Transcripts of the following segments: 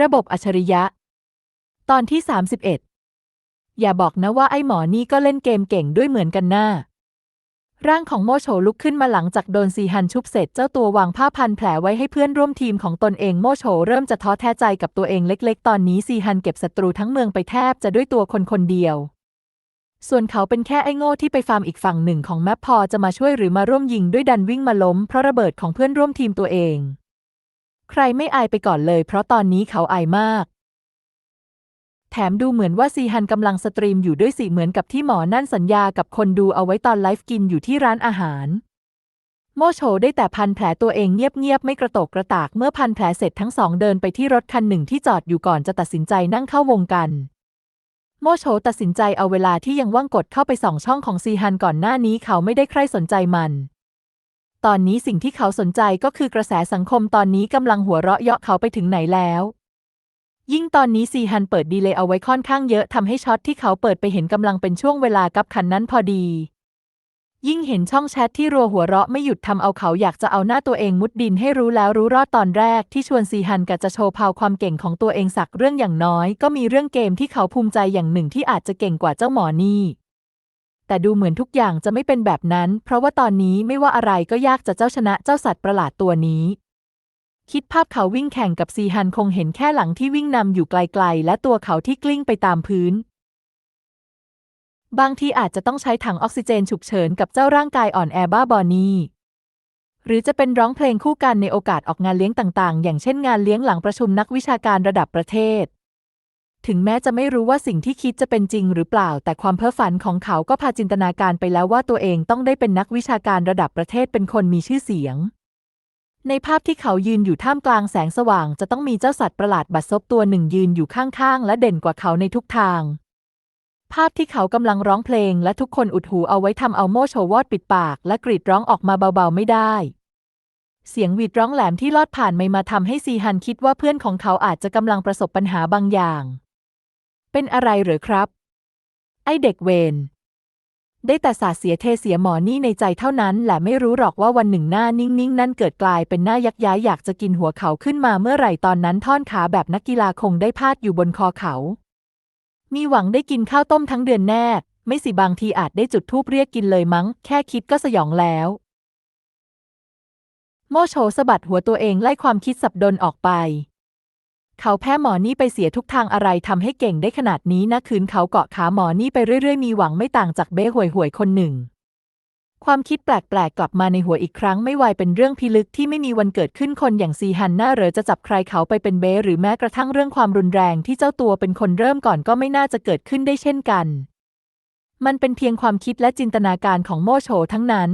ระบบอัจฉริยะ ตอนที่ 31 อย่าบอกนะว่าไอ้หมอนี่ก็เล่นเกมเก่งด้วยเหมือนกันหน้า ร่างของโมโฉลุกขึ้นมาหลังจากโดนซีฮันชุบเสร็จเจ้าตัววางผ้าพันแผลไว้ให้เพื่อนร่วมทีมของตนเองโมโฉเริ่มจะท้อแท้ใจกับตัวเองเล็ก ๆ ตอนนี้ซีฮันเก็บศัตรูทั้งเมืองไปแทบจะด้วยตัวคนคนเดียว ส่วนเขาเป็นแค่ไอ้โง่ที่ไปฟาร์มอีกฝั่งหนึ่งของแมปพอจะมาช่วยหรือมาร่วมยิงด้วยดันวิ่งมาล้มเพราะระเบิดของเพื่อนร่วมทีมตัวเอง ใครไม่อายไปก่อนเลย เพราะตอนนี้เขาอายมาก แถมดูเหมือนว่าซีฮันกำลังสตรีมอยู่ด้วยสิเหมือนกับที่หมอนั่นสัญญากับคนดูเอาไว้ตอนไลฟ์กินอยู่ที่ร้านอาหาร โมโชได้แต่พันแผลตัวเองเงียบๆไม่กระโตกกระตากเมื่อพันแผลเสร็จทั้งสองเดินไปที่รถคันหนึ่งที่จอดอยู่ก่อนจะตัดสินใจนั่งเข้าวงกันโมโชตัดสินใจเอาเวลาที่ยังว่างกดเข้าไปส่องช่องของซีฮันก่อนหน้านี้เขาไม่ได้ใคร่สนใจมัน ตอนนี้สิ่งที่เขาสนใจก็คือกระแสสังคมตอนนี้กำลังหัวเราะเยาะเขาไปถึงไหนแล้ว ยิ่งตอนนี้ซีฮันเปิดดีเลย์เอาไว้ค่อนข้างเยอะทำให้ช็อตที่เขาเปิดไปเห็นกำลังเป็นช่วงเวลากับคันนั้นพอดี ยิ่งเห็นช่องแชทที่รัวหัวเราะไม่หยุดทำเอาเขาอยากจะเอาหน้าตัวเองมุดดินให้รู้แล้วรู้รอดตอนแรกที่ชวนซีฮันกะจะโชว์พาวความเก่งของตัวเองสักเรื่องอย่างน้อย ก็มีเรื่องเกมที่เขาภูมิใจอย่างหนึ่งที่อาจจะเก่งกว่าเจ้าหมอนี่ แต่ดูเหมือนทุกอย่างจะไม่เป็นแบบนั้น เพราะว่าตอนนี้ไม่ว่าอะไรก็ยากจะเจ้าชนะเจ้าสัตว์ประหลาดตัวนี้ คิดภาพเขาวิ่งแข่งกับซีฮันคงเห็นแค่หลังที่วิ่งนำอยู่ไกลๆ และตัวเขาที่กลิ้งไปตามพื้น บางทีอาจจะต้องใช้ถังออกซิเจนฉุกเฉินกับเจ้าร่างกายอ่อนแอบ้าบอนี่หรือจะเป็นร้องเพลงคู่กันในโอกาสออกงานเลี้ยงต่างๆ อย่างเช่นงานเลี้ยงหลังประชุมนักวิชาการระดับประเทศ ถึงแม้จะไม่รู้ว่าสิ่งที่คิดจะเป็นจริงหรือเปล่า แต่ความเพ้อฝันของเขาก็พาจินตนาการไปแล้วว่าตัวเองต้องได้เป็นนักวิชาการระดับประเทศเป็นคนมีชื่อเสียง ในภาพที่เขายืนอยู่ท่ามกลางแสงสว่าง จะต้องมีเจ้าสัตว์ประหลาดบัดซบตัวหนึ่งยืนอยู่ข้างๆ และเด่นกว่าเขาในทุกทาง ภาพที่เขากำลังร้องเพลง และทุกคนอุดหูเอาไว้ทำเอาโมโชวอดปิดปาก และกรีดร้องออกมาเบาๆไม่ได้เสียงหวีดร้องแหลมที่ลอดผ่านไม่มาทำให้ซีฮันคิดว่าเพื่อนของเขาอาจจะกำลังประสบปัญหาบางอย่าง เป็นอะไรหรือครับ ไอเด็กเวนได้แต่สาเสียเทเสียหมอนี่ในใจเท่านั้นแหละไม่รู้หรอกว่าวันหนึ่งหน้านิ่งๆ นั่นเกิดกลายเป็นหน้ายักย้ายอยากจะกินหัวเขาขึ้นมาเมื่อไหร่ตอนนั้นท่อนขาแบบนักกีฬาคงได้พาดอยู่บนคอเขา มีหวังได้กินข้าวต้มทั้งเดือนแน่ ไม่สิบางทีอาจได้จุดทูบเรียกกินเลยมั้ง แค่คิดก็สยองแล้ว โมโชสะบัดหัวตัวเองไล่ความคิดสับดนออกไป เขาแพ้หมอนี่ไปเสียทุกทางอะไรทำให้เก่งได้ขนาดนี้นะคืนเขาเกาะขาหมอนี่ไปเรื่อยๆ มีหวังไม่ต่างจากเบ้ห่วยห่วยๆคนหนึ่ง ความคิดแปลกๆกลับมาในหัวอีกครั้งไม่ไวเป็นเรื่องพิลึกที่ไม่มีวันเกิดขึ้นคนอย่างซีฮันน่าเหรอจะจับใครเขาไปเป็นเบ้หรือแม้กระทั่งเรื่องความรุนแรงที่เจ้าตัวเป็นคนเริ่มก่อนก็ไม่น่าจะเกิดขึ้นได้เช่นกัน มันเป็นเพียงความคิดและจินตนาการของโมโฉทั้งนั้น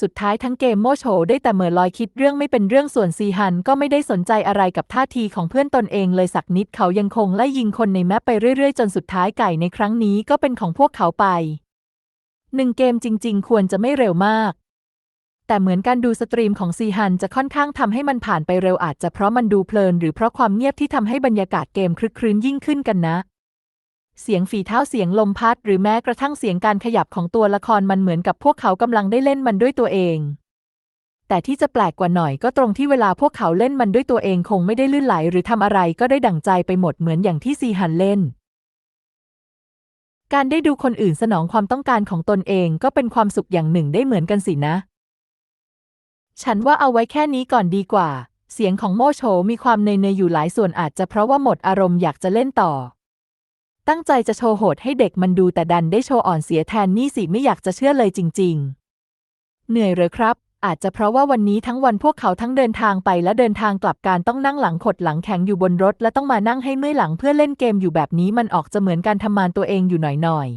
สุดท้ายทั้งเกมโมโฉได้แต่เหม่อลอยคิดเรื่องไม่เป็นเรื่องส่วนซีฮันก็ไม่ได้สนใจอะไรกับท่าทีของเพื่อนตนเองเลยสักนิดเขายังคงไล่ยิงคนในแมปไปเรื่อยๆ จนสุดท้ายไก่ในครั้งนี้ก็เป็นของพวกเขาไปหนึ่งเกมจริง ๆ ควรจะไม่เร็วมาก แต่เหมือนการดูสตรีมของซีฮันจะค่อนข้างทำให้มันผ่านไปเร็วอาจจะเพราะมันดูเพลิน หรือเพราะความเงียบที่ทำให้บรรยากาศเกมคลึกครื้นยิ่งขึ้นกันนะ เสียงฝีเท้าเสียงลมพัดหรือแม้กระทั่งเสียงการขยับของตัวละครมันเหมือนกับพวกเขากำลังได้เล่นมันด้วยตัวเอง แต่ที่จะแปลกกว่าหน่อยก็ตรงที่เวลาพวกเขาเล่นมันด้วยตัวเองคงไม่ได้ลื่นไหลหรือทำอะไรก็ได้ดั่งใจไปหมดเหมือนอย่างที่ซีฮันเล่น การได้ดูคนอื่นสนองความต้องการของตนเองก็เป็นความสุขอย่างหนึ่งได้เหมือนกันสินะ ฉันว่าเอาไว้แค่นี้ก่อนดีกว่า เสียงของโมโชมีความเนยๆอยู่หลายส่วนอาจจะเพราะว่าหมดอารมณ์อยากจะเล่นต่อ ตั้งใจจะโชว์โหดให้เด็กมันดูแต่ดันได้โชว์อ่อนเสียแทนนี่สิไม่อยากจะเชื่อเลยจริง ๆ เหนื่อยเหรอครับ อาจจะเพราะว่าวันนี้ทั้งวันพวกเขาทั้งเดินทางไปและเดินทางกลับการต้องนั่งหลังขดหลังแข็งอยู่บนรถ และต้องมานั่งให้เมื่อยหลังเพื่อเล่นเกมอยู่แบบนี้มันออกจะเหมือนการทำมานตัวเองอยู่หน่อย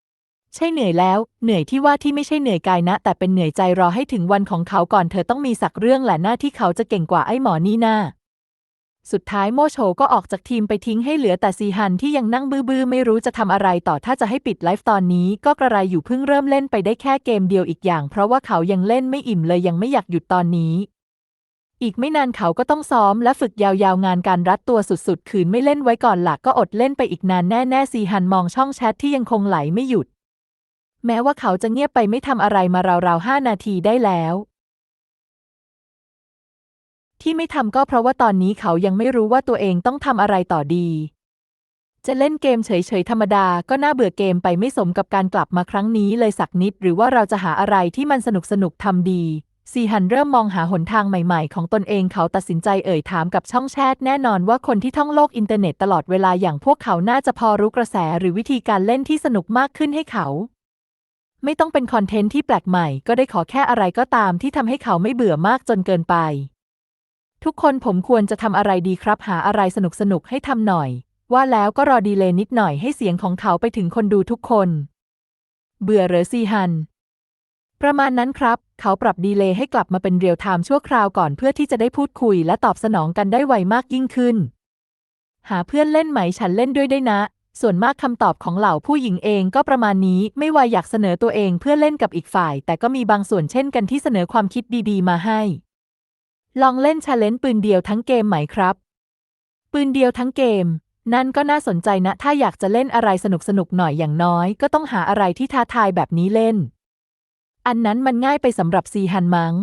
ๆใช่เหนื่อยแล้ว เหนื่อยที่ว่าที่ไม่ใช่เหนื่อยกายนะ แต่เป็นเหนื่อยใจรอให้ถึงวันของเขาก่อนเธอต้องมีสักเรื่องแหละหน้าที่เขาจะเก่งกว่าไอ้หมอนี่น่า สุดท้ายโมโชก็ออกจากทีมไปทิ้งให้เหลือแต่ซีฮันที่ยังนั่งบื้อๆ ไม่รู้จะทำอะไรต่อถ้าจะให้ปิดไลฟ์ตอนนี้ก็กระไรอยู่เพิ่งเริ่มเล่นไปได้แค่เกมเดียวอีกอย่าง เพราะว่าเขายังเล่นไม่อิ่มเลยยังไม่อยากหยุดตอนนี้ อีกไม่นานเขาก็ต้องซ้อมและฝึกยาวๆงานการรัดตัวสุดๆ คืนไม่เล่นไว้ก่อนหลักก็อดเล่นไปอีกนานแน่ๆซีฮันมองช่องแชทที่ยังคงไหลไม่หยุด แม้ว่าเขาจะเงียบไปไม่ทำอะไรมาราวๆห้านาทีได้แล้ว ที่ไม่ทำก็เพราะว่าตอนนี้เขายังไม่รู้ว่าตัวเองต้องทำอะไรต่อดี จะเล่นเกมเฉยๆธรรมดาก็น่าเบื่อเกมไปไม่สมกับการกลับมาครั้งนี้เลยสักนิด หรือว่าเราจะหาอะไรที่มันสนุกสนุกๆทำดีซีฮันเริ่มมองหาหนทางใหม่ๆ ของตนเองเขาตัดสินใจเอ่ยถามกับช่องแชทแน่นอนว่าคนที่ท่องโลกอินเทอร์เน็ตตลอดเวลาอย่างพวกเขาน่าจะพอรู้กระแสหรือวิธีการเล่นที่สนุกมากขึ้นให้เขา ไม่ต้องเป็นคอนเทนต์ที่แปลกใหม่ก็ได้ขอแค่อะไรก็ตามที่ทำให้เขาไม่เบื่อมากจนเกินไป ทุกคนผมควรจะทำอะไรดีครับ หาอะไรสนุกสนุกให้ทำหน่อย ว่าแล้วก็รอดีเลย์นิดหน่อยให้เสียงของเขาไปถึงคนดูทุกคน เบื่อเหรอซีฮัน ประมาณนั้นครับ เขาปรับดีเลย์ให้กลับมาเป็นเรียลไทม์ชั่วคราวก่อนเพื่อที่จะได้พูดคุยและตอบสนองกันได้ไวมากยิ่งขึ้น หาเพื่อนเล่นไหมฉันเล่นด้วยได้นะ ส่วนมากคำตอบของเหล่าผู้หญิงเองก็ประมาณนี้ไม่ว่าอยากเสนอตัวเองเพื่อเล่นกับอีกฝ่าย แต่ก็มีบางส่วนเช่นกันที่เสนอความคิดดี ๆ มาให้ ลองเล่นชาเลนจ์ปืนเดียวทั้งเกมไหมครับ ปืนเดียวทั้งเกม นั่นก็น่าสนใจนะ ถ้าอยากจะเล่นอะไรสนุกๆหน่อยอย่างน้อย ก็ต้องหาอะไรที่ท้าทายแบบนี้เล่น อันนั้นมันง่ายไปสำหรับซีฮันมัง้ง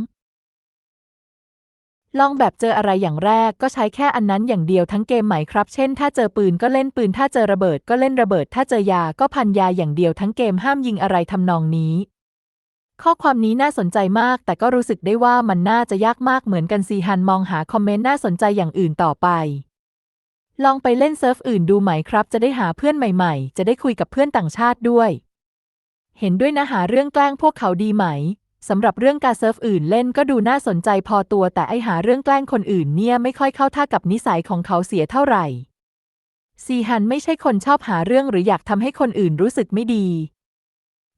ลองแบบเจออะไรอย่างแรกก็ใช้แค่อันนั้นอย่างเดียวทั้งเกมไหมครับ เช่น ถ้าเจอปืนก็เล่นปืน ถ้าเจอระเบิดก็เล่นระเบิด ถ้าเจอยาก็พันยาอย่างเดียวทั้งเกมห้ามยิงอะไรทำนองนี้ ข้อความนี้น่าสนใจมาก แต่ก็รู้สึกได้ว่ามันน่าจะยากมากเหมือนกันซีฮันมองหาคอมเมนต์น่าสนใจอย่างอื่นต่อไป ลองไปเล่นเซิร์ฟอื่นดูไหมครับ จะได้หาเพื่อนใหม่ ๆ จะได้คุยกับเพื่อนต่างชาติด้วย เห็นด้วยนะหาเรื่องแกล้งพวกเขาดีไหมสำหรับเรื่องการเซิร์ฟอื่นเล่นก็ดูน่าสนใจพอตัว แต่ไอหาเรื่องแกล้งคนอื่นเนี่ยไม่ค่อยเข้าท่ากับนิสัยของเขาเสียเท่าไหร่ซีฮันไม่ใช่คนชอบหาเรื่องหรืออยากทำให้คนอื่นรู้สึกไม่ดี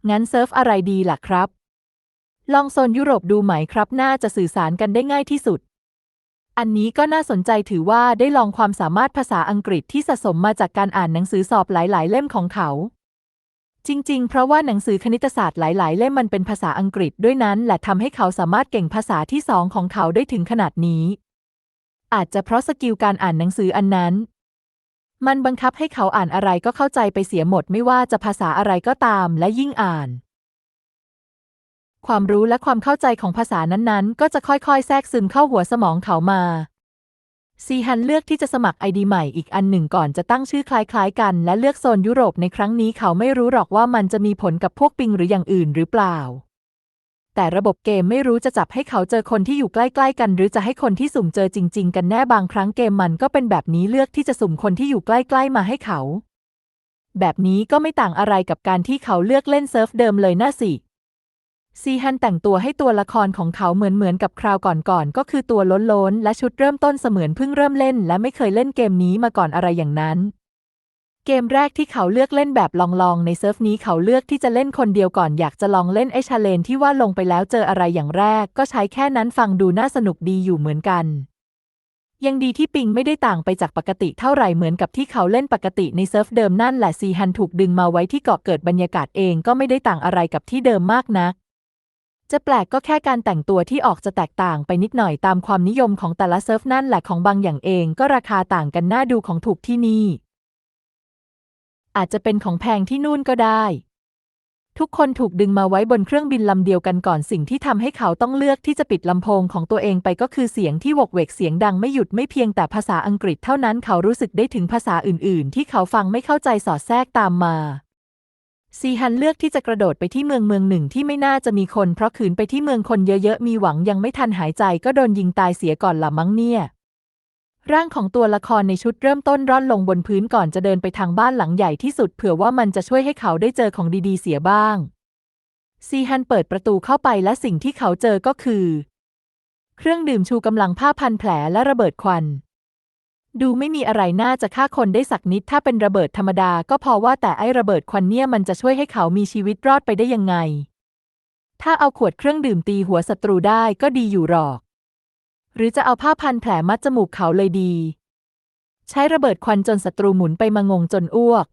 งั้นเซิร์ฟอะไรดีล่ะครับ ลองโซนยุโรปดูไหมครับน่าจะสื่อสารกันได้ง่ายที่สุด อันนี้ก็น่าสนใจถือว่าได้ลองความสามารถภาษาอังกฤษที่สะสมมาจากการอ่านหนังสือสอบหลาย ๆ เล่มของเขา จริง ๆ เพราะว่าหนังสือคณิตศาสตร์หลาย ๆ เล่มมันเป็นภาษาอังกฤษด้วยนั้นและทำให้เขาสามารถเก่งภาษาที่สองของเขาได้ถึงขนาดนี้ อาจจะเพราะสกิลการอ่านหนังสืออันนั้น มันบังคับให้เขาอ่านอะไรก็เข้าใจไปเสียหมดไม่ว่าจะภาษาอะไรก็ตามและยิ่งอ่าน ความรู้และความเข้าใจของภาษานั้นๆ ก็จะค่อยๆ แทรกซึมเข้าหัวสมองเขามา ซีฮันเลือกที่จะสมัครไอดีใหม่อีกอันหนึ่งก่อนจะตั้งชื่อคล้ายๆ กัน และเลือกโซนยุโรปในครั้งนี้เขาไม่รู้หรอกว่ามันจะมีผลกับพวกปิงหรืออย่างอื่นหรือเปล่า แต่ระบบเกมไม่รู้จะจับให้เขาเจอคนที่อยู่ใกล้ๆ กัน หรือจะให้คนที่สุ่มเจอจริง ๆ กันแน่บางครั้งเกมมันก็เป็นแบบนี้เลือกที่จะสุ่มคนที่อยู่ใกล้ ๆ มาให้เขา แบบนี้ก็ไม่ต่างอะไรกับการที่เขาเลือกเล่นเซิร์ฟเดิมเลยน่าสิ ซีฮันแต่งตัวให้ตัวละครของเขาเหมือนเหมือนกับคราวก่อนๆก็คือตัวล้นๆและชุดเริ่มต้นเสมือนเพิ่งเริ่มเล่น และไม่เคยเล่นเกมนี้มาก่อนอะไรอย่างนั้นเกมแรกที่เขาเลือกเล่นแบบลองๆ ในเซิร์ฟนี้เขาเลือกที่จะเล่นคนเดียวก่อนอยากจะลองเล่นไอชาเลนที่ว่าลงไปแล้วเจออะไรอย่างแรก ก็ใช้แค่นั้นฟังดูน่าสนุกดีอยู่เหมือนกัน ยังดีที่ปิงไม่ได้ต่างไปจากปกติเท่าไหร่เหมือนกับที่เขาเล่นปกติในเซิร์ฟเดิมนั่นแหละซีฮันถูกดึงมาไว้ที่เกาะเกิดบรรยากาศเองก็ไม่ได้ต่างอะไรกับที่เดิมมากนัก จะแปลกก็แค่การแต่งตัวที่ออกจะแตกต่างไปนิดหน่อยตามความนิยมของแต่ละเซิร์ฟนั่นแหละของบางอย่างเองก็ราคาต่างกันน่าดูของถูกที่นี่ อาจจะเป็นของแพงที่นู่นก็ได้ ทุกคนถูกดึงมาไว้บนเครื่องบินลำเดียวกันก่อนสิ่งที่ทำให้เขาต้องเลือกที่จะปิดลำโพงของตัวเองไปก็คือเสียงที่วกเวกเสียงดังไม่หยุดไม่เพียงแต่ภาษาอังกฤษเท่านั้นเขารู้สึกได้ถึงภาษาอื่น ๆ ที่เขาฟังไม่เข้าใจสอดแทรกตามมา ซีฮันเลือกที่จะกระโดดไปที่เมืองเมืองหนึ่งที่ไม่น่าจะมีคน เพราะขืนไปที่เมืองคนเยอะๆ มีหวังยังไม่ทันหายใจก็โดนยิงตายเสียก่อนละมั้งเนี่ย ร่างของตัวละครในชุดเริ่มต้นร่อนลงบนพื้นก่อนจะเดินไปทางบ้านหลังใหญ่ที่สุด เผื่อว่ามันจะช่วยให้เขาได้เจอของดีๆเสียบ้าง ซีฮันเปิดประตูเข้าไปและสิ่งที่เขาเจอก็คือ เครื่องดื่มชูกำลังผ้าพันแผลและระเบิดควัน ดูไม่มีอะไรน่าจะฆ่าคนได้สักนิดถ้าเป็นระเบิดธรรมดาก็พอว่าแต่ไอ้ระเบิดควันเนี่ยมันจะช่วยให้เขามีชีวิตรอดไปได้ยังไง ถ้าเอาขวดเครื่องดื่มตีหัวศัตรูได้ก็ดีอยู่หรอก หรือจะเอาผ้าพันแผลมัดจมูกเขาเลยดี ใช้ระเบิดควันจนศัตรูหมุนไปมางงจนอ้วก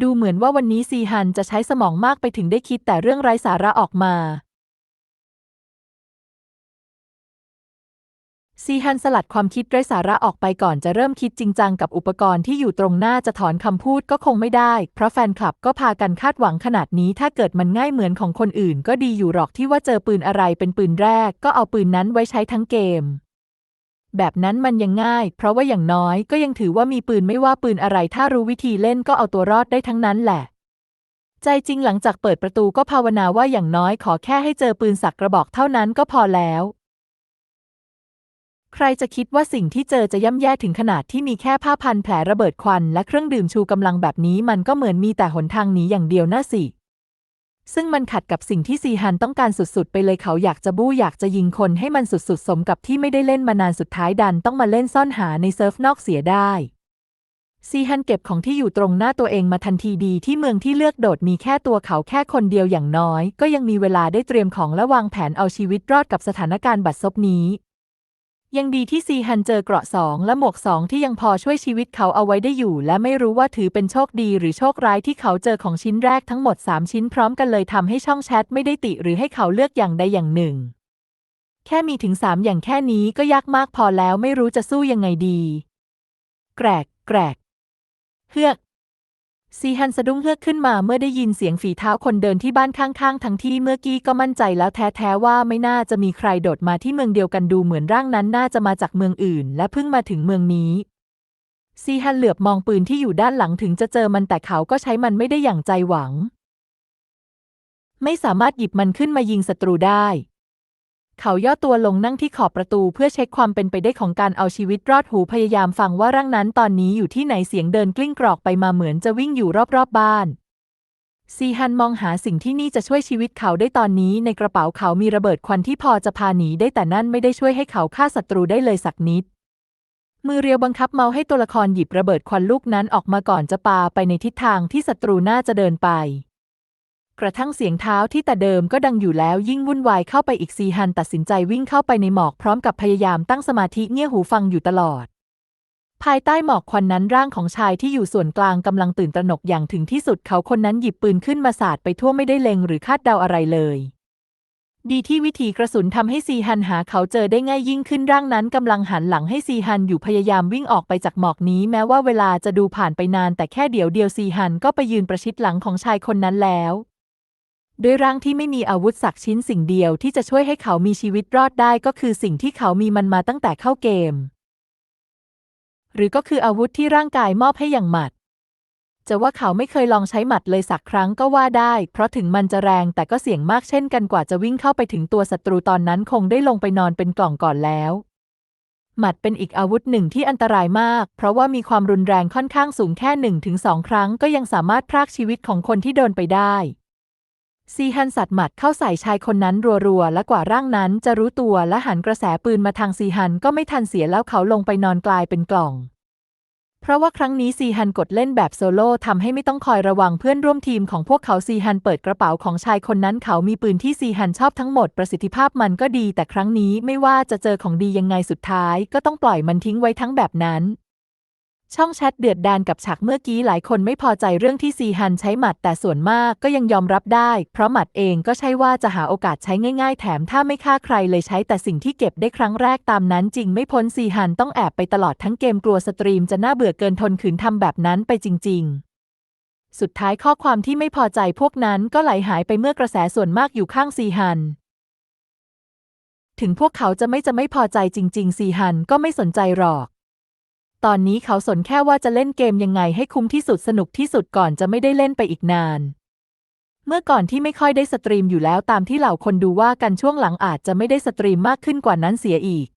ดูเหมือนว่าวันนี้ซีฮันจะใช้สมองมากไปถึงได้คิดแต่เรื่องไร้สาระออกมา ซีฮันสลัดความคิดไร้สาระออกไปก่อนจะเริ่มคิดจริงจังกับอุปกรณ์ที่อยู่ตรงหน้าจะถอนคำพูดก็คงไม่ได้ เพราะแฟนคลับก็พากันคาดหวังขนาดนี้ถ้าเกิดมันง่ายเหมือนของคนอื่น ก็ดีอยู่หรอกที่ว่าเจอปืนอะไรเป็นปืนแรก ก็เอาปืนนั้นไว้ใช้ทั้งเกม แบบนั้นมันยังง่าย เพราะว่าอย่างน้อยก็ยังถือว่ามีปืนไม่ว่าปืนอะไร ถ้ารู้วิธีเล่นก็เอาตัวรอดได้ทั้งนั้นแหละใจจริงหลังจากเปิดประตูก็ภาวนาว่าอย่างน้อยขอแค่ให้เจอปืนสักกระบอกเท่านั้นก็พอแล้ว ใครจะคิดว่าสิ่งที่เจอจะย่ำแย่ถึงขนาดที่มีแค่ผ้าพันแผลระเบิดควัน และเครื่องดื่มชูกำลังแบบนี้มันก็เหมือนมีแต่หนทางหนีอย่างเดียวน่าสิ ซึ่งมันขัดกับสิ่งที่ซีฮันต้องการสุดๆ ไปเลยเขาอยากจะบู้อยากจะยิงคนให้มันสุดๆ สมกับที่ไม่ได้เล่นมานานสุดท้ายดันต้องมาเล่นซ่อนหาในเซิร์ฟนอกเสียได้ซีฮันเก็บของที่อยู่ตรงหน้าตัวเองมาทันทีดีที่เมืองที่เลือกโดดมีแค่ตัวเขาแค่คนเดียวอย่างน้อย ก็ยังมีเวลาได้เตรียมของและวางแผนเอาชีวิตรอดกับสถานการณ์บัดซบนี้ ยังดีที่ซีฮันเจอเกราะสองและหมวกสองที่ยังพอช่วยชีวิตเขาเอาไว้ได้อยู่ และไม่รู้ว่าถือเป็นโชคดีหรือโชคร้ายที่เขาเจอของชิ้นแรกทั้งหมด 3 ชิ้นพร้อมกันเลยทำให้ช่องแชทไม่ได้ติหรือให้เขาเลือกอย่างใดอย่างหนึ่ง แค่มีถึงสามอย่างแค่นี้ก็ยากมากพอแล้วไม่รู้จะสู้ยังไงดี แกรกแกรกเฮือก ซีฮันสะดุ้งเฮือกขึ้นมาเมื่อได้ยินเสียงฝีเท้าคนเดินที่บ้านข้างๆ ทั้งที่เมื่อกี้ก็มั่นใจแล้วแท้ๆว่าไม่น่าจะมีใครโดดมาที่เมืองเดียวกันดูเหมือนร่างนั้นน่าจะมาจากเมืองอื่น และเพิ่งมาถึงเมืองนี้ซีฮันเหลือบมองปืนที่อยู่ด้านหลังถึงจะเจอมันแต่เขาก็ใช้มันไม่ได้อย่างใจหวัง ไม่สามารถหยิบมันขึ้นมายิงศัตรูได้ เขาย่อตัวลงนั่งที่ขอบประตูเพื่อเช็คความเป็นไปได้ของการเอาชีวิตรอดหูพยายามฟังว่าร่างนั้นตอนนี้อยู่ที่ไหนเสียงเดินกลิ้งกรอกไปมาเหมือนจะวิ่งอยู่รอบๆบบ้านซีฮันมองหาสิ่งที่นี่จะช่วยชีวิตเขาได้ตอนนี้ในกระเป๋าเขามีระเบิดควันที่พอจะพาหนีได้แต่นั่นไม่ได้ช่วยให้เขาฆ่าศัตรูได้เลยสักนิด มือเรียวบังคับเมาให้ตัวละครหยิบระเบิดควันลูกนั้นออกมาก่อนจะปาไปในทิศทางที่ศัตรูน่าจะเดินไป กระทั่งเสียงเท้าที่แต่เดิมก็ดังอยู่แล้วยิ่งวุ่นวายเข้าไปอีกซีฮันตัดสินใจวิ่งเข้าไปในหมอกพร้อมกับพยายามตั้งสมาธิเงี่ยหูฟังอยู่ตลอด ภายใต้หมอกควันนั้นร่างของชายที่อยู่ส่วนกลางกำลังตื่นตระหนกอย่างถึงที่สุดเขาคนนั้นหยิบปืนขึ้นมาสาดไปทั่วไม่ได้เล็งหรือคาดเดาอะไรเลยดีที่วิธีกระสุนทำให้ซีฮันหาเขาเจอได้ง่ายยิ่งขึ้นร่างนั้นกำลังหันหลังให้ซีฮันอยู่พยายามวิ่งออกไปจากหมอกนี้ แม้ว่าเวลาจะดูผ่านไปนานแต่แค่เดี๋ยวเดียวซีฮันก็ไปยืนประชิดหลังของชายคนนั้นแล้ว ด้วยร่างที่ไม่มีอาวุธสักชิ้นสิ่งเดียวที่จะช่วยให้เขามีชีวิตรอดได้ก็คือสิ่งที่เขามีมันมาตั้งแต่เข้าเกม หรือก็คืออาวุธที่ร่างกายมอบให้อย่างหมัด จะว่าเขาไม่เคยลองใช้หมัดเลยสักครั้งก็ว่าได้ เพราะถึงมันจะแรงแต่ก็เสี่ยงมากเช่นกันกว่าจะวิ่งเข้าไปถึงตัวศัตรูตอนนั้นคงได้ลงไปนอนเป็นกล่องก่อนแล้วหมัดเป็นอีกอาวุธหนึ่งที่อันตรายมาก เพราะว่ามีความรุนแรงค่อนข้างสูงแค่หนึ่งถึงสองครั้งก็ยังสามารถพรากชีวิตของคนที่โดนไปได้ ซีฮันสัตว์หมัดเข้าใส่ชายคนนั้นรัวๆ และกว่าร่างนั้นจะรู้ตัวและหันกระแสปืนมาทางซีฮันก็ไม่ทันเสียแล้วเขาลงไปนอนกลายเป็นกล่อง เพราะว่าครั้งนี้ซีฮันกดเล่นแบบโซโล่ทำให้ไม่ต้องคอยระวังเพื่อนร่วมทีมของพวกเขาซีฮันเปิดกระเป๋าของชายคนนั้นเขามีปืนที่ซีฮันชอบทั้งหมดประสิทธิภาพมันก็ดี แต่ครั้งนี้ไม่ว่าจะเจอของดียังไงสุดท้าย ก็ต้องปล่อยมันทิ้งไว้ทั้งแบบนั้น ช่องแชทเดือดดานกับฉากเมื่อกี้หลายคนไม่พอใจเรื่องที่ซีฮันใช้หมัดแต่ส่วนมากก็ยังยอมรับได้ เพราะหมัดเองก็ใช่ว่าจะหาโอกาสใช้ง่าย ๆ แถมถ้าไม่ฆ่าใครเลยใช้แต่สิ่งที่เก็บได้ครั้งแรกตามนั้นจริงไม่พ้นซีฮันต้องแอบไปตลอดทั้งเกมกลัวสตรีมจะน่าเบื่อเกินทนขืนทำแบบนั้นไปจริง ๆสุดท้ายข้อความที่ไม่พอใจพวกนั้นก็ไหลหายไปเมื่อกระแสส่วนมากอยู่ข้างซีฮัน ถึงพวกเขาจะไม่จะไม่พอใจจริง ๆ ซีฮันก็ไม่สนใจหรอก ตอนนี้เขาสนแค่ว่าจะเล่นเกมยังไงให้คุ้มที่สุดสนุกที่สุดก่อนจะไม่ได้เล่นไปอีกนาน เมื่อก่อนที่ไม่ค่อยได้สตรีมอยู่แล้วตามที่เหล่าคนดูว่ากันช่วงหลังอาจจะไม่ได้สตรีมมากขึ้นกว่านั้นเสียอีก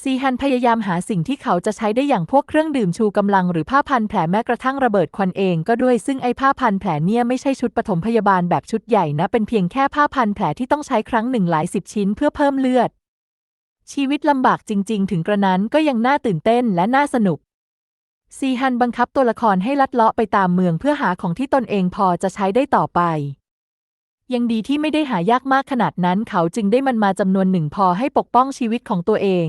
ซีฮันพยายามหาสิ่งที่เขาจะใช้ได้อย่างพวกเครื่องดื่มชูกำลังหรือผ้าพันแผลแม้กระทั่งระเบิดควันเองก็ด้วยซึ่งไอ้ผ้าพันแผลเนี่ยไม่ใช่ชุดปฐมพยาบาลแบบชุดใหญ่นะเป็นเพียงแค่ผ้าพันแผลที่ต้องใช้ครั้งหนึ่งหลายสิบชิ้นเพื่อเพิ่มเลือด ชีวิตลำบากจริง ๆ ถึงกระนั้นก็ยังน่าตื่นเต้นและน่าสนุก ซีฮันบังคับตัวละครให้ลัดเลาะไปตามเมืองเพื่อหาของที่ตนเองพอจะใช้ได้ต่อไป ยังดีที่ไม่ได้หายากมากขนาดนั้นเขาจึงได้มันมาจำนวนหนึ่งพอให้ปกป้องชีวิตของตัวเอง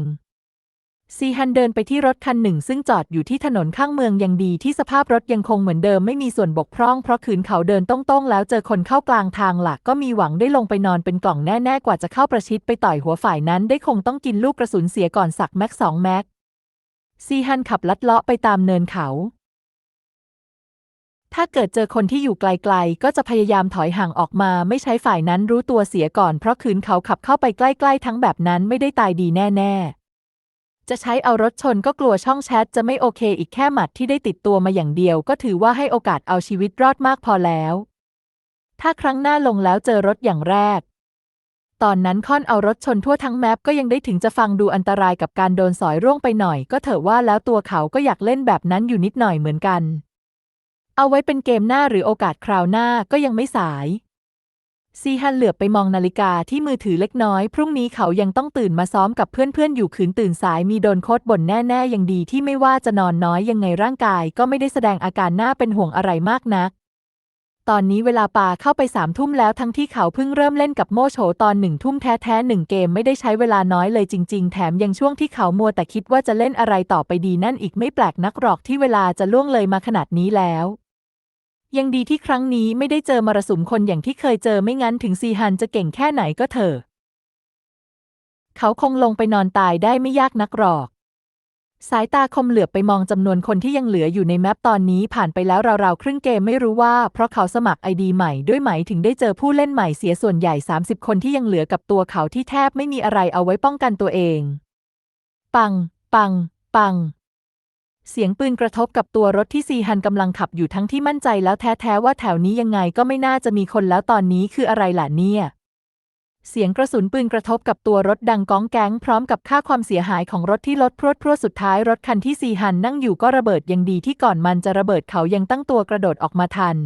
ซีฮันเดินไปที่รถคันหนึ่ง ซึ่งจอดอยู่ที่ถนนข้างเมืองยังดีที่สภาพรถยังคงเหมือนเดิมไม่มีส่วนบกพร่องเพราะขืนเขาเดินต้อง ๆ แล้วเจอคนเข้ากลางทางหลักก็มีหวังได้ลงไปนอนเป็นกล่องแน่ ๆ กว่าจะเข้าประชิดไปต่อยหัวฝ่ายนั้นได้คงต้องกินลูกกระสุนเสียก่อนสักแม็กสองแม็กซีฮันขับลัดเลาะไปตามเนินเขา ถ้าเกิดเจอคนที่อยู่ไกล ๆ ก็จะพยายามถอยห่างออกมาไม่ใช้ฝ่ายนั้นรู้ตัวเสียก่อนเพราะขืนเขาขับเข้าไปใกล้ ๆ ทั้งแบบนั้นไม่ได้ตายดีแน่ ๆ จะใช้เอารถชนก็กลัวช่องแชทจะไม่โอเคอีกแค่หมัดที่ได้ติดตัวมาอย่างเดียว ก็ถือว่าให้โอกาสเอาชีวิตรอดมากพอแล้ว ถ้าครั้งหน้าลงแล้วเจอรถอย่างแรก ตอนนั้นค่อนเอารถชนทั่วทั้งแมปก็ยังได้ถึงจะฟังดูอันตรายกับการโดนสอยร่วงไปหน่อย ก็เถอะว่าแล้วตัวเขาก็อยากเล่นแบบนั้นอยู่นิดหน่อยเหมือนกัน เอาไว้เป็นเกมหน้าหรือโอกาสคราวหน้าก็ยังไม่สาย ซีฮันเหลือบไปมองนาฬิกาที่มือถือเล็กน้อย พรุ่งนี้เขายังต้องตื่นมาซ้อมกับเพื่อนๆ อยู่ขืนตื่นสายมีโดนโคตรบ่นแน่ๆ ยังดีที่ไม่ว่าจะนอนน้อยยังไงร่างกาย ก็ไม่ได้แสดงอาการน่าเป็นห่วงอะไรมากนัก ตอนนี้เวลาป่าเข้าไปสามทุ่มแล้วทั้งที่เขาเพิ่งเริ่มเล่นกับโมโฉตอนหนึ่งทุ่มแท้ๆหนึ่งเกมไม่ได้ใช้เวลาน้อยเลยจริง ๆ แถมยังช่วงที่เขามัวแต่คิดว่าจะเล่นอะไรต่อไปดีนั่นอีกไม่แปลกนักหรอกที่เวลาจะล่วงเลยมาขนาดนี้แล้ว ยังดีที่ครั้งนี้ไม่ได้เจอมรสุมคนอย่างที่เคยเจอไม่งั้นถึงซีฮันจะเก่งแค่ไหนก็เถอะเขาคงลงไปนอนตายได้ไม่ยากนักหรอก สายตาคมเหลือบไปมองจำนวนคนที่ยังเหลืออยู่ในแมปตอนนี้ผ่านไปแล้วราวๆครึ่งเกมไม่รู้ว่า เพราะเขาสมัครไอดีใหม่ด้วยไหมถึงได้เจอผู้เล่นใหม่เสียส่วนใหญ่ 30 คนที่ยังเหลือกับตัวเขาที่แทบไม่มีอะไรเอาไว้ป้องกันตัวเอง ปัง ปัง ปัง เสียงปืนกระทบกับตัวรถที่ซีฮันกำลังขับอยู่ทั้งที่มั่นใจแล้วแท้ๆว่าแถวนี้ยังไงก็ไม่น่าจะมีคนแล้วตอนนี้คืออะไรล่ะเนี่ย เสียงกระสุนปืนกระทบกับตัวรถดังก้องแก๊งพร้อมกับค่าความเสียหายของรถที่ลดพรวดพรวดสุดท้ายรถคันที่ซีฮันนั่งอยู่ก็ระเบิดยังดีที่ก่อนมันจะระเบิดเขายังตั้งตัวกระโดดออกมาทัน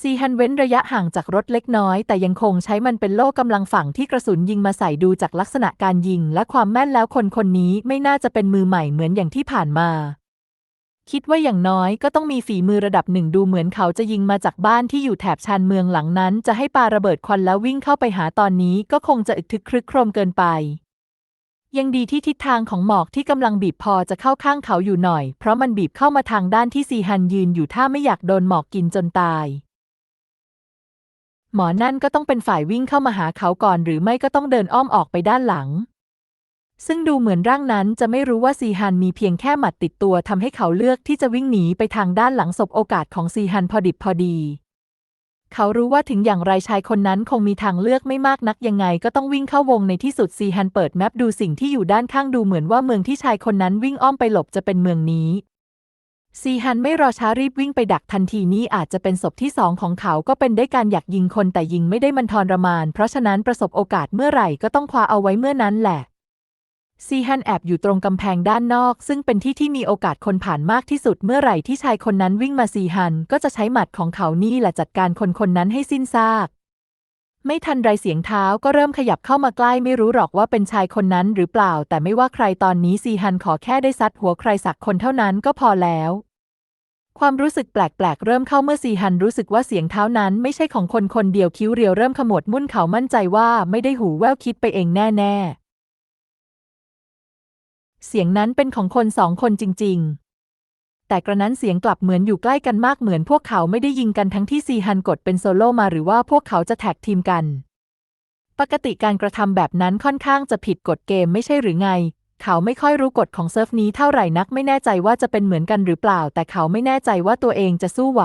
ซีฮันเว้นระยะห่างจากรถเล็กน้อย แต่ยังคงใช้มันเป็นโล่กำลังฝั่งที่กระสุนยิงมาใส่ดูจากลักษณะการยิง และความแม่นแล้วคนคนนี้ไม่น่าจะเป็นมือใหม่เหมือนอย่างที่ผ่านมา คิดว่าอย่างน้อยก็ต้องมีฝีมือระดับหนึ่งดูเหมือนเขาจะยิงมาจากบ้านที่อยู่แถบชานเมืองหลังนั้น จะให้ปาระเบิดควันแล้ววิ่งเข้าไปหาตอนนี้ก็คงจะอึกทึกครึกโครมเกินไป ยังดีที่ทิศทางของหมอกที่กำลังบีบพอจะเข้าข้างเขาอยู่หน่อย เพราะมันบีบเข้ามาทางด้านที่ซีฮันยืนอยู่ถ้าไม่อยากโดนหมอกกินจนตาย หมอนั่นก็ต้องเป็นฝ่ายวิ่งเข้ามาหาเขาก่อนหรือไม่ก็ต้องเดินอ้อมออกไปด้านหลัง ซึ่งดูเหมือนร่างนั้นจะไม่รู้ว่าซีฮันมีเพียงแค่หมัดติดตัวทำให้เขาเลือกที่จะวิ่งหนีไปทางด้านหลังศพโอกาสของซีฮันพอดิบพอดี เขารู้ว่าถึงอย่างไรชายคนนั้นคงมีทางเลือกไม่มากนักยังไง ก็ต้องวิ่งเข้าวงในที่สุดซีฮันเปิดแมปดูสิ่งที่อยู่ด้านข้างดูเหมือนว่าเมืองที่ชายคนนั้นวิ่งอ้อมไปหลบจะเป็นเมืองนี้ ซีฮันไม่รอช้ารีบวิ่งไปดักทันทีนี้อาจจะเป็นศพที่สองของเขาก็เป็นได้การอยากยิงคนแต่ยิงไม่ได้มันทรมาน เพราะฉะนั้นประสบโอกาสเมื่อไหร่ก็ต้องคว้าเอาไว้เมื่อนั้นแหละซีฮันแอบอยู่ตรงกำแพงด้านนอก ซึ่งเป็นที่ที่มีโอกาสคนผ่านมากที่สุดเมื่อไหร่ที่ชายคนนั้นวิ่งมาซีฮันก็จะใช้หมัดของเขานี่แหละจัดการคนคนนั้นให้สิ้นซาก ไม่ทันไรเสียงเท้าก็เริ่มขยับเข้ามาใกล้ไม่รู้หรอกว่าเป็นชายคนนั้นหรือเปล่า แต่ไม่ว่าใครตอนนี้ซีฮันขอแค่ได้ซัดหัวใครสักคนเท่านั้นก็พอแล้ว ความรู้สึกแปลกๆ เริ่มเข้าเมื่อซีฮันรู้สึกว่าเสียงเท้านั้นไม่ใช่ของคนคนเดียวคิ้วเรียวเริ่มขมวดมุ่นเขามั่นใจว่าไม่ได้หูแว่วคิดไปเองแน่ ๆ เสียงนั้นเป็นของคนสองคนจริง ๆ แต่กระนั้นเสียงกลับเหมือนอยู่ใกล้กันมากเหมือนพวกเขาไม่ได้ยิงกันทั้งที่ซีฮันกดเป็นโซโล่มาหรือว่าพวกเขาจะแท็กทีมกัน ปกติการกระทำแบบนั้นค่อนข้างจะผิดกฎเกมไม่ใช่หรือไง เขาไม่ค่อยรู้กฎของเซิร์ฟนี้เท่าไหร่นักไม่แน่ใจว่าจะเป็นเหมือนกันหรือเปล่า แต่เขาไม่แน่ใจว่าตัวเองจะสู้ไหว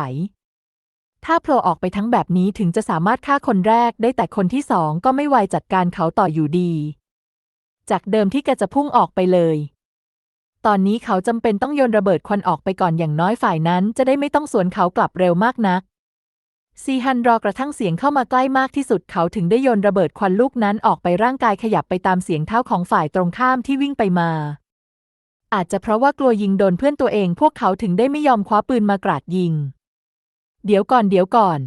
ถ้าโผล่ออกไปทั้งแบบนี้ถึงจะสามารถฆ่าคนแรกได้แต่คนที่สองก็ไม่ไวจัดการเขาต่ออยู่ดี จากเดิมที่แกจะพุ่งออกไปเลย ตอนนี้เขาจำเป็นต้องโยนระเบิดควันออกไปก่อนอย่างน้อยฝ่ายนั้น จะได้ไม่ต้องสวนเขากลับเร็วมากนัก ซีฮันรอกระทั่งเสียงเข้ามาใกล้มากที่สุดเขาถึงได้โยนระเบิดควันลูกนั้นออกไปร่างกายขยับไปตามเสียงเท้าของฝ่ายตรงข้ามที่วิ่งไปมา อาจจะเพราะว่ากลัวยิงโดนเพื่อนตัวเอง พวกเขาถึงได้ไม่ยอมคว้าปืนมากราดยิง เดี๋ยวก่อนเดี๋ยวก่อน